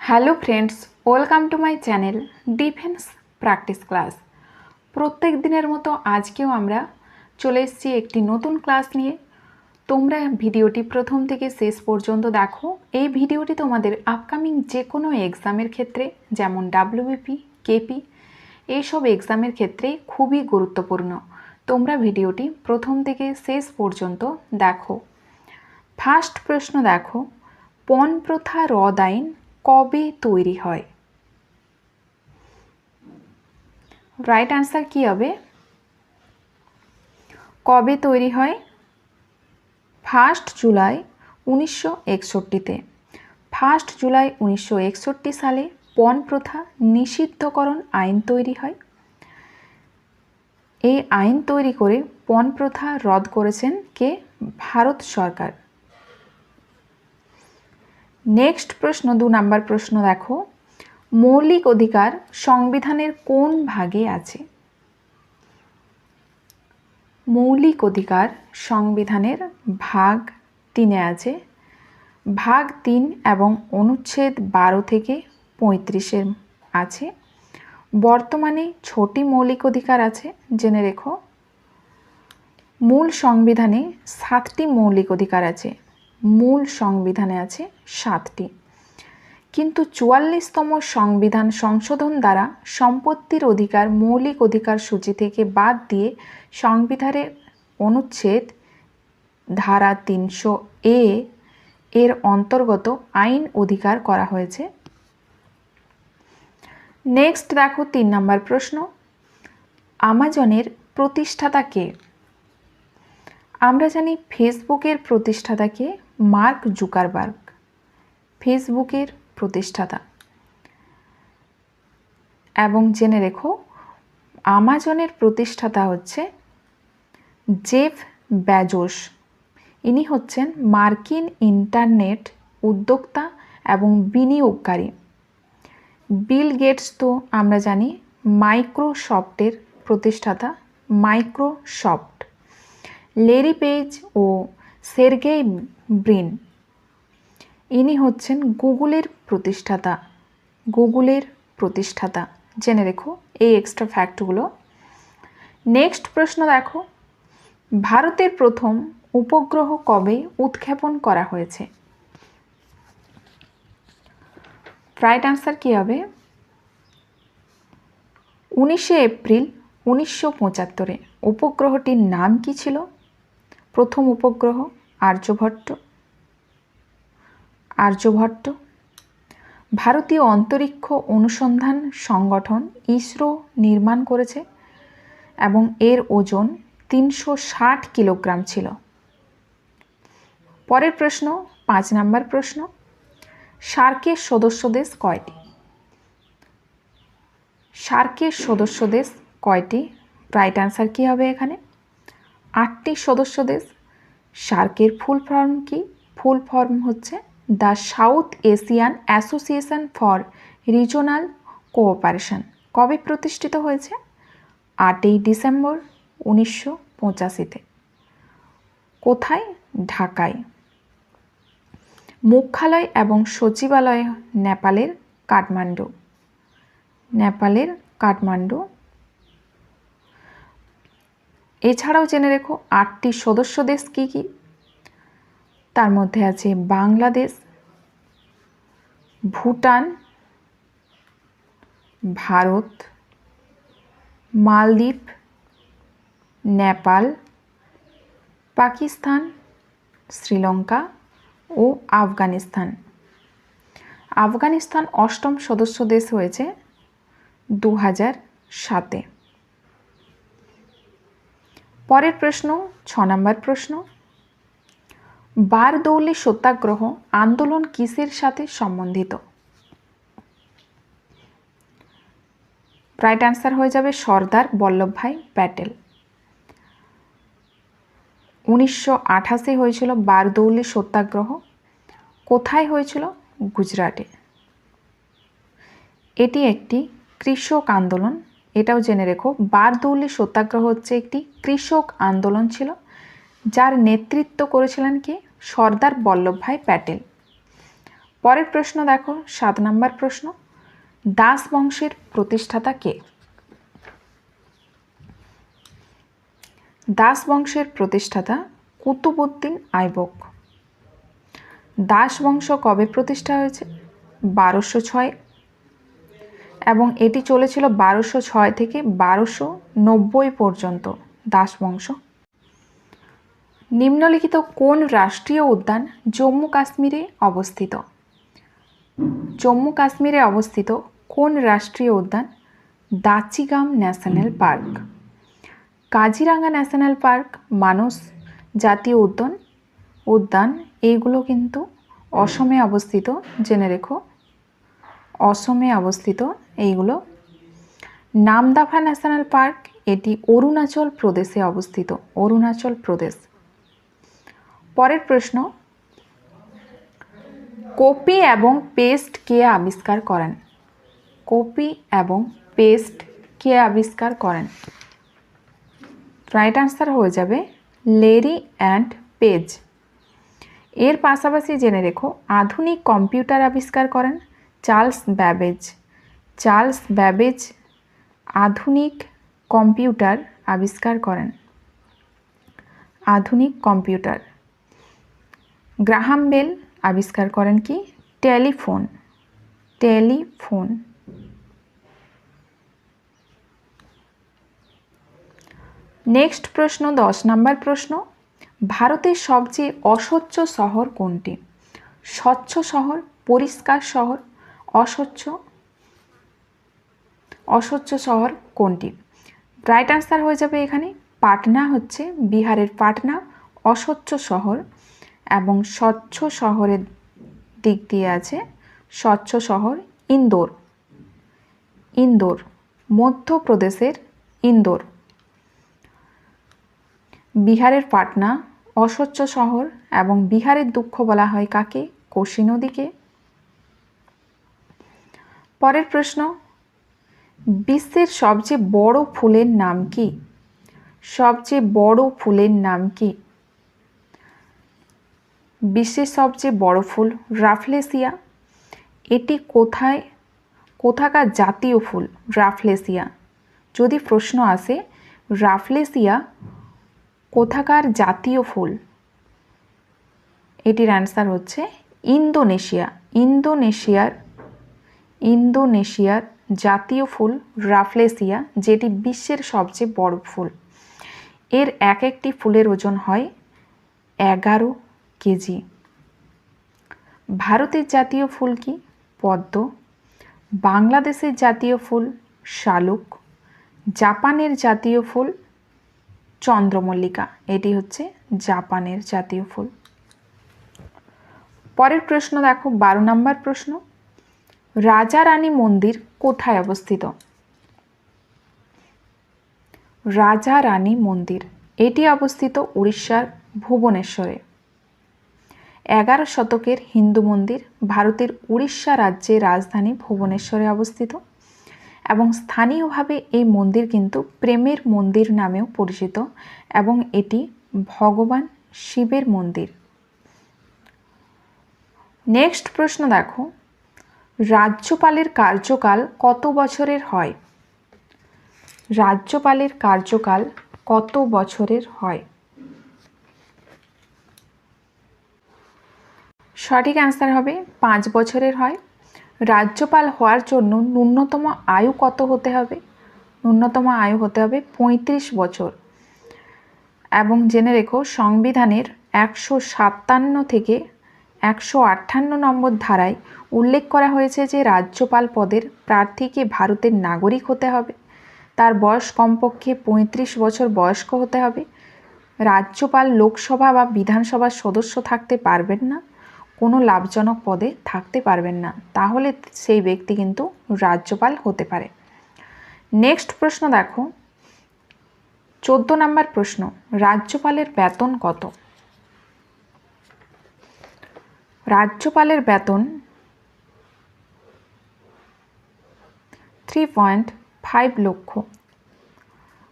Hello friends, welcome to my channel defence practice class. প্রত্যেক দিনের মতো আজকেও আমরা চলে এসেছি একটি নতুন ক্লাস নিয়ে। তোমরা ভিডিওটি প্রথম থেকে শেষ পর্যন্ত দেখো। এই ভিডিওটি তোমাদের আপকামিং যে কোনো এক্সামের ক্ষেত্রে, যেমন ডাব্লিউবিপি কেপি এইসব এক্সামের ক্ষেত্রে খুবই গুরুত্বপূর্ণ। তোমরা ভিডিওটি প্রথম থেকে শেষ পর্যন্ত দেখো। ফার্স্ট প্রশ্ন দেখো পণ প্রথা হ্রদ আইন কবে তৈরি হয়? রাইট আনসার কী হবে? কবে তৈরি হয়? ফার্স্ট জুলাই উনিশশো একষট্টিতে। ফার্স্ট জুলাই উনিশশো একষট্টি সালে পণ প্রথা নিষিদ্ধকরণ আইন তৈরি হয়। এই আইন তৈরি করে পণ প্রথা রদ করেছেন কে? ভারত সরকার। নেক্সট প্রশ্ন, দু নাম্বার প্রশ্ন দেখো। মৌলিক অধিকার সংবিধানের কোন ভাগে আছে? মৌলিক অধিকার সংবিধানের ভাগ তিনে আছে। ভাগ তিন এবং অনুচ্ছেদ বারো থেকে পঁয়ত্রিশের আছে। বর্তমানে ছটি মৌলিক অধিকার আছে, জেনে রেখো। মূল সংবিধানে সাতটি মৌলিক অধিকার আছে। মূল সংবিধানে আছে সাতটি। কিন্তু চুয়াল্লিশতম সংবিধান সংশোধন দ্বারা সম্পত্তির অধিকার, মৌলিক অধিকার সূচি থেকে বাদ দিয়ে সংবিধানের অনুচ্ছেদ ধারা তিনশো এ এর অন্তর্গত আইন অধিকার করা হয়েছে। নেক্সট দেখো তিন নম্বর প্রশ্ন। আমাজনের প্রতিষ্ঠাতা কে? আমরা জানি ফেসবুকের প্রতিষ্ঠাতাকে মার্ক জুকারবার্গ, ফেসবুকের প্রতিষ্ঠাতা। এবং জেনে রেখো, আমাজনের প্রতিষ্ঠাতা হচ্ছে জেফ ব্যাজোস। ইনি হচ্ছেন মার্কিন ইন্টারনেট উদ্যোক্তা এবং বিনিয়োগকারী। বিল গেটস তো আমরা জানি মাইক্রোসফটের প্রতিষ্ঠাতা, মাইক্রোসফট। লেরি পেজ ও সের্গেই ব্রিন। ইনি হচ্ছেন গুগলের প্রতিষ্ঠাতা। গুগলের প্রতিষ্ঠাতা। জেনে রেখো এই এক্সট্রা ফ্যাক্টগুলো নেক্সট প্রশ্ন দেখো। ভারতের প্রথম উপগ্রহ কবে উৎক্ষেপণ করা হয়েছে? রাইট আনসার কী হবে? উনিশে এপ্রিল উনিশশো পঁচাত্তরে। উপগ্রহটির নাম কি ছিল? প্রথম উপগ্রহ আর্যভট্ট। আর্যভট্ট। ভারতীয় অন্তরিক্ষ অনুসন্ধান সংগঠন ইসরো নির্মাণ করেছে এবং এর ওজন তিনশো ষাট কিলোগ্রাম ছিল। পরের প্রশ্ন, পাঁচ নাম্বার প্রশ্ন, সার্কের সদস্য দেশ কয়টি? সার্কের সদস্য দেশ কয়টি? রাইট আনসার কী হবে এখানে? আটটি সদস্য দেশ সার্কের ফুল ফর্ম কি? ফুল ফর্ম হচ্ছে the South Asian association for regional cooperation. কবে প্রতিষ্ঠিত হয়েছে? আটই ডিসেম্বর উনিশশো পঁচাশিতে। কোথায়? ঢাকায়। মুখ্যালয় এবং সচিবালয় নেপালের কাঠমান্ডু। নেপালের কাঠমান্ডু এছাড়াও জেনে রেখো আটটি সদস্য দেশ কী কী? তার মধ্যে আছে বাংলাদেশ, ভুটান, ভারত, মালদ্বীপ, নেপাল, পাকিস্তান, শ্রীলঙ্কা ও আফগানিস্তান। আফগানিস্তান অষ্টম সদস্য দেশ হয়েছে দু হাজার সাতে। পরের প্রশ্ন, ছ নম্বর প্রশ্ন। বারদৌলি সত্যাগ্রহ আন্দোলন কিসের সাথে সম্বন্ধিত? রাইট অ্যান্সার হয়ে যাবে সর্দার বল্লভভাই প্যাটেল। উনিশশো আঠাশে হয়েছিল বারদৌলি সত্যাগ্রহ। কোথায় হয়েছিল? গুজরাটে। এটি একটি কৃষক আন্দোলন। এটাও জেনে রেখো, বারদৌলি সত্যাগ্রহ হচ্ছে একটি কৃষক আন্দোলন ছিল, যার নেতৃত্ব করেছিলেন কে? সর্দার বল্লভভাই প্যাটেল। পরের প্রশ্ন দেখো, সাত নম্বর প্রশ্ন, দাস বংশের প্রতিষ্ঠাতা কে? দাস বংশের প্রতিষ্ঠাতা কুতুবুদ্দিন আইবক। দাস বংশ কবে প্রতিষ্ঠা হয়েছে? বারোশো ছয় এবং এটি চলেছিল বারোশো ছয় থেকে বারোশো নব্বই পর্যন্ত। দাসবংশ নিম্নলিখিত কোন রাষ্ট্রীয় উদ্যান জম্মু কাশ্মীরে অবস্থিত? জম্মু কাশ্মীরে অবস্থিত কোন রাষ্ট্রীয় উদ্যান? Dachigam national park. Kaziranga national park, Manas জাতীয় উদ্যান। উদ্যান এইগুলো কিন্তু অসমে অবস্থিত। জেনে রেখো। অসমে অবস্থিত এইগুলো। নামদাফা ন্যাশনাল পার্ক, এটি অরুণাচল প্রদেশে অবস্থিত। অরুণাচল প্রদেশ। পরের প্রশ্ন, কপি এবং পেস্ট কে আবিষ্কার করেন? কপি এবং পেস্ট কে আবিষ্কার করেন? রাইট আনসার হয়ে যাবে লেরি অ্যান্ড পেজ। এর পাশাপাশি জেনে রেখো, আধুনিক কম্পিউটার আবিষ্কার করেন চার্লস ব্যাবেজ। চার্লস ব্যাবেজ আধুনিক কম্পিউটার আবিষ্কার করেন। আধুনিক কম্পিউটার। গ্রাহাম বেল আবিষ্কার করেন কি? টেলিফোন। টেলিফোন। নেক্সট প্রশ্ন, দশ নম্বর প্রশ্ন। ভারতের সবচেয়ে অস্বচ্ছ শহর কোনটি? স্বচ্ছ শহর, পরিষ্কার শহর অস্বচ্ছ অস্বচ্ছ শহর কোনটি? রাইট আনসার হয়ে যাবে এখানে। পাটনা হচ্ছে বিহারের পাটনা, অস্বচ্ছ শহর এবং স্বচ্ছ শহরের দিক দিয়ে আছে স্বচ্ছ শহর ইন্দোর। ইন্দোর, মধ্যপ্রদেশের ইন্দোর। বিহারের পাটনা, অস্বচ্ছ শহর এবং বিহারের দুঃখ বলা হয় কাকে? কোশি নদীকে। পরের প্রশ্ন, বিশ্বের সবচেয়ে বড় ফুলের নাম কি? সবচেয়ে বড় ফুলের নাম কি? বিশ্বের সবচেয়ে বড় ফুল রাফলেসিয়া। এটি কোথায়, কোথাকার জাতীয় ফুল রাফলেসিয়া? যদি প্রশ্ন আসে, রাফলেসিয়া কোথাকার জাতীয় ফুল? এটির অ্যান্সার হচ্ছে ইন্দোনেশিয়া। ইন্দোনেশিয়ার ইন্দোনেশিয়ার জাতীয় ফুল রাফলেসিয়া, যেটি বিশ্বের সবচেয়ে বড় ফুল। এর এক একটি ফুলের ওজন হয় এগারো কেজি। ভারতের জাতীয় ফুল কি? পদ্ম। বাংলাদেশের জাতীয় ফুল শালুক। জাপানের জাতীয় ফুল চন্দ্রমল্লিকা। এটি হচ্ছে জাপানের জাতীয় ফুল। পরের প্রশ্ন দেখো, বারো নম্বর প্রশ্ন। রাজা রানী মন্দির কোথায় অবস্থিত? রাজা রানী মন্দির। এটি অবস্থিত উড়িষ্যার ভুবনেশ্বরে। এগারো শতকের হিন্দু মন্দির ভারতের উড়িষ্যা রাজ্যের রাজধানী ভুবনেশ্বরে অবস্থিত এবং স্থানীয়ভাবে এই মন্দির কিন্তু প্রেমের মন্দির নামেও পরিচিত এবং এটি ভগবান শিবের মন্দির। নেক্সট প্রশ্ন দেখো। রাজ্যপালের কার্যকাল কত বছরের হয়? রাজ্যপালের কার্যকাল কত বছরের হয়? সঠিক অ্যান্সার হবে পাঁচ বছরের হয়। রাজ্যপাল হওয়ার জন্য ন্যূনতম আয়ু কত হতে হবে? ন্যূনতম আয়ু হতে হবে পঁয়ত্রিশ বছর। এবং জেনে রেখো, সংবিধানের একশো সাতান্ন থেকে একশো আটান্ন নম্বর ধারায় উল্লেখ করা হয়েছে যে রাজ্যপাল পদের প্রার্থীকে ভারতের নাগরিক হতে হবে। তার বয়স কমপক্ষে পঁয়ত্রিশ বছর বয়স্ক হতে হবে। রাজ্যপাল লোকসভা বা বিধানসভার সদস্য থাকতে পারবেন না, কোনো লাভজনক পদে থাকতে পারবেন না। তাহলে সেই ব্যক্তি কিন্তু রাজ্যপাল হতে পারে। নেক্সট প্রশ্ন দেখো। চোদ্দ নম্বর প্রশ্ন, রাজ্যপালের বেতন কত? রাজ্যপালের বেতন থ্রি পয়েন্ট ফাইভ লক্ষ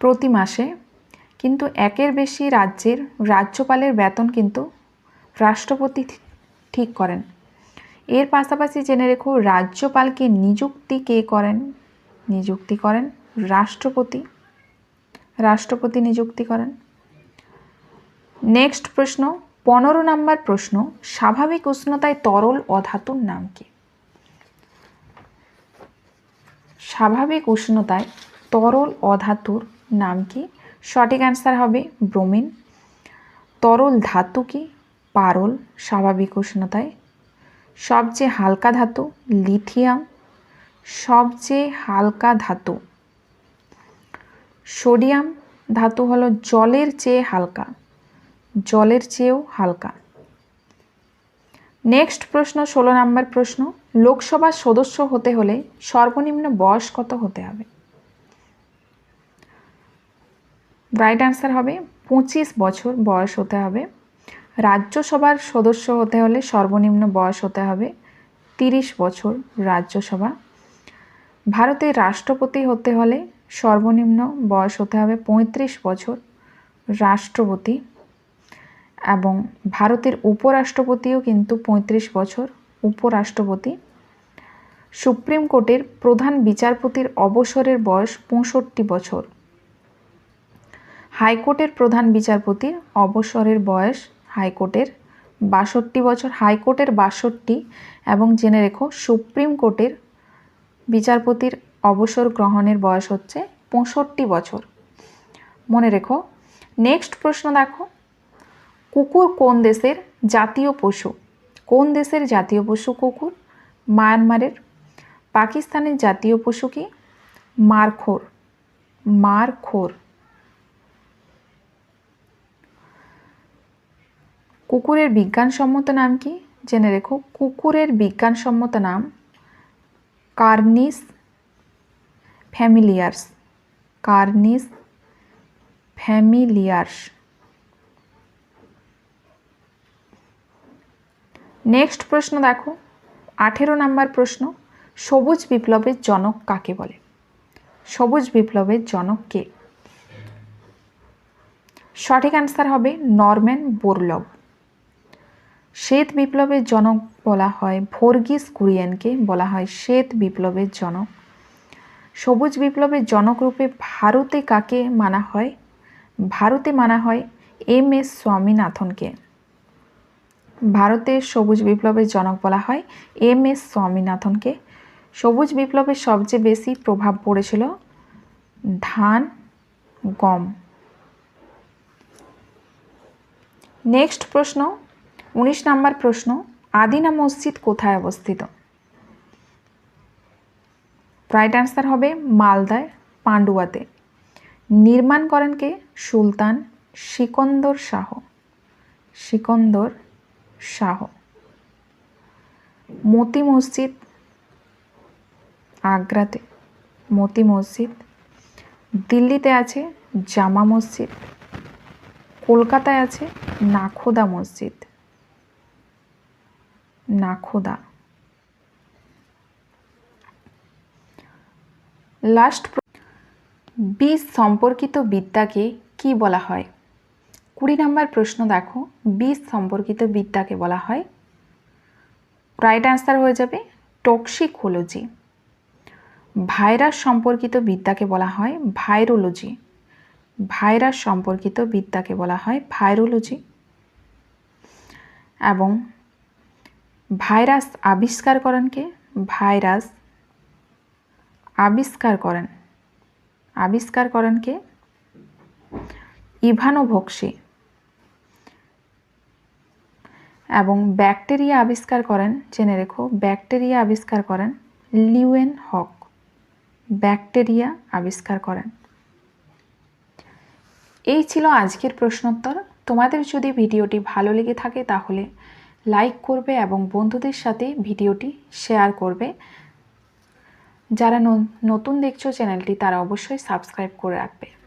প্রতি মাসে, কিন্তু একের বেশি রাজ্যের রাজ্যপালের বেতন কিন্তু রাষ্ট্রপতি ঠিক করেন। এর পাশাপাশি জেনে রেখো, রাজ্যপালকে নিযুক্তি কে করেন? নিযুক্তি করেন রাষ্ট্রপতি। রাষ্ট্রপতি নিযুক্তি করেন। নেক্সট প্রশ্ন পনেরো নম্বর প্রশ্ন, স্বাভাবিক উষ্ণতায় তরল অধাতুর নাম কি? স্বাভাবিক উষ্ণতায় তরল অধাতুর নাম কি? সঠিক অ্যান্সার হবে ব্রোমিন। তরল ধাতু কি? পারল, স্বাভাবিক উষ্ণতায়। সবচেয়ে হালকা ধাতু, লিথিয়াম। সবচেয়ে হালকা ধাতু। সোডিয়াম ধাতু হলো জলের চেয়ে হালকা। জলের চেয়েও হালকা। নেক্সট প্রশ্ন, ষোলো নম্বর প্রশ্ন লোকসভার সদস্য হতে হলে সর্বনিম্ন বয়স কত হতে হবে? রাইট অ্যান্সার হবে, পঁচিশ বছর বয়স হতে হবে। রাজ্যসভার সদস্য হতে হলে সর্বনিম্ন বয়স হতে হবে তিরিশ বছর রাজ্যসভা। ভারতের রাষ্ট্রপতি হতে হলে সর্বনিম্ন বয়স হতে হবে পঁয়ত্রিশ বছর রাষ্ট্রপতি। এবং ভারতের উপরাষ্ট্রপতিও কিন্তু পঁয়ত্রিশ বছর উপরাষ্ট্রপতি। সুপ্রিম কোর্টের প্রধান বিচারপতির অবসরের বয়স পঁয়ষট্টি বছর। হাইকোর্টের প্রধান বিচারপতির অবসরের বয়স হাইকোর্টের বাষট্টি বছর, হাইকোর্টের বাষট্টি এবং জেনে রেখো সুপ্রিম কোর্টের বিচারপতির অবসর গ্রহণের বয়স হচ্ছে পঁয়ষট্টি বছর। মনে রেখো, নেক্সট প্রশ্ন দেখো। কুকুর কোন দেশের জাতীয় পশু? কোন দেশের জাতীয় পশু কুকুর? মায়ানমারের। পাকিস্তানের জাতীয় পশু কি? মারখোর। মারখোর। কুকুরের বিজ্ঞানসম্মত নাম কি? জেনে রেখো। কুকুরের বিজ্ঞানসম্মত নাম canis familiaris. Canis familiaris. Next প্রশ্ন দেখো। আঠেরো নাম্বার প্রশ্ন, সবুজ বিপ্লবের জনক কাকে বলে? সবুজ বিপ্লবের জনক কে? সঠিক অ্যান্সার হবে নরম্যান বোরলভ। শ্বেত বিপ্লবের জনক বলা হয় ভর্গিস কুরিয়ানকে, বলা হয় শ্বেত বিপ্লবের জনক। সবুজ বিপ্লবের জনকরূপে ভারতে কাকে মানা হয়? ভারতে মানা হয় এম এস স্বামীনাথনকে। ভারতের সবুজ বিপ্লবের জনক বলা হয় এম এস স্বামীনাথনকে। সবুজ বিপ্লবের সবচেয়ে বেশি প্রভাব পড়েছিল ধান, গম। নেক্সট প্রশ্ন, উনিশ নম্বর প্রশ্ন, আদিনা মসজিদ কোথায় অবস্থিত? রাইট অ্যান্সার হবে মালদায় পান্ডুয়াতে। নির্মাণ করেন কে? সুলতান সিকন্দর শাহ। সিকন্দর শাহ। মতি মসজিদ আগ্রাতে। মতি মসজিদ। দিল্লিতে আছে জামা মসজিদ। কলকাতায় আছে নাখোদা মসজিদ। নাখোদা। লাস্ট বীজ সম্পর্কিত বিদ্যাকে কি বলা হয়? কুড়ি নাম্বার প্রশ্ন দেখো, বীজ সম্পর্কিত বিদ্যাকে বলা হয়। রাইট অ্যান্সার হয়ে যাবে টক্সিকোলজি ভাইরাস সম্পর্কিত বিদ্যাকে বলা হয় ভাইরোলজি ভাইরাস সম্পর্কিত বিদ্যাকে বলা হয় ভাইরোলজি এবং ভাইরাস আবিষ্কার করেন কে? ভাইরাস আবিষ্কার করেন। আবিষ্কার করেন কে? ইভানোভক্সি। এবং ব্যাকটেরিয়া আবিষ্কার করেন, জেনে রেখো, ব্যাকটেরিয়া আবিষ্কার করেন লিউয়েন হক। ব্যাকটেরিয়া আবিষ্কার করেন। এই ছিল আজকের প্রশ্নোত্তর। তোমাদের যদি ভিডিওটি ভালো লেগে থাকে তাহলে লাইক করবে এবং বন্ধুদের সাথে ভিডিওটি শেয়ার করবে। যারা নতুন দেখছ চ্যানেলটি তারা অবশ্যই সাবস্ক্রাইব করে রাখবে।